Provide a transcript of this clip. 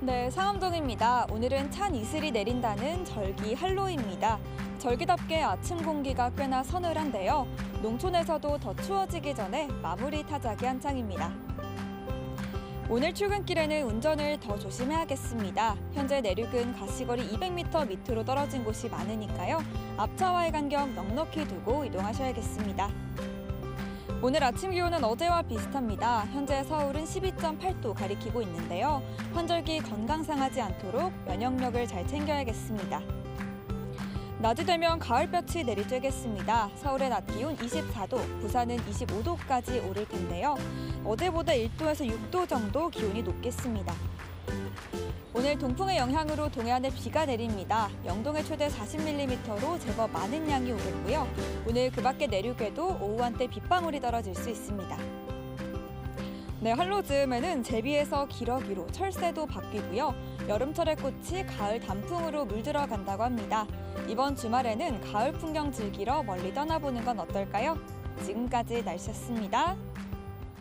네, 상암동입니다. 오늘은 찬 이슬이 내린다는 절기 한로입니다. 절기답게 아침 공기가 꽤나 서늘한데요. 농촌에서도 더 추워지기 전에 마무리 타작이 한창입니다. 오늘 출근길에는 운전을 더 조심해야겠습니다. 현재 내륙은 가시거리 200m 밑으로 떨어진 곳이 많으니까요. 앞차와의 간격 넉넉히 두고 이동하셔야겠습니다. 오늘 아침 기온은 어제와 비슷합니다. 현재 서울은 12.8도 가리키고 있는데요. 환절기 건강 상하지 않도록 면역력을 잘 챙겨야겠습니다. 낮이 되면 가을볕이 내리쬐겠습니다. 서울의 낮 기온 24도, 부산은 25도까지 오를 텐데요. 어제보다 1도에서 6도 정도 기온이 높겠습니다. 오늘 동풍의 영향으로 동해안에 비가 내립니다. 영동에 최대 40mm로 제법 많은 양이 오겠고요. 오늘 그 밖에 내륙에도 오후 한때 빗방울이 떨어질 수 있습니다. 네, 한로 즈음에는 제비에서 기러기로 철새도 바뀌고요. 여름철의 꽃이 가을 단풍으로 물들어 간다고 합니다. 이번 주말에는 가을 풍경 즐기러 멀리 떠나보는 건 어떨까요? 지금까지 날씨였습니다.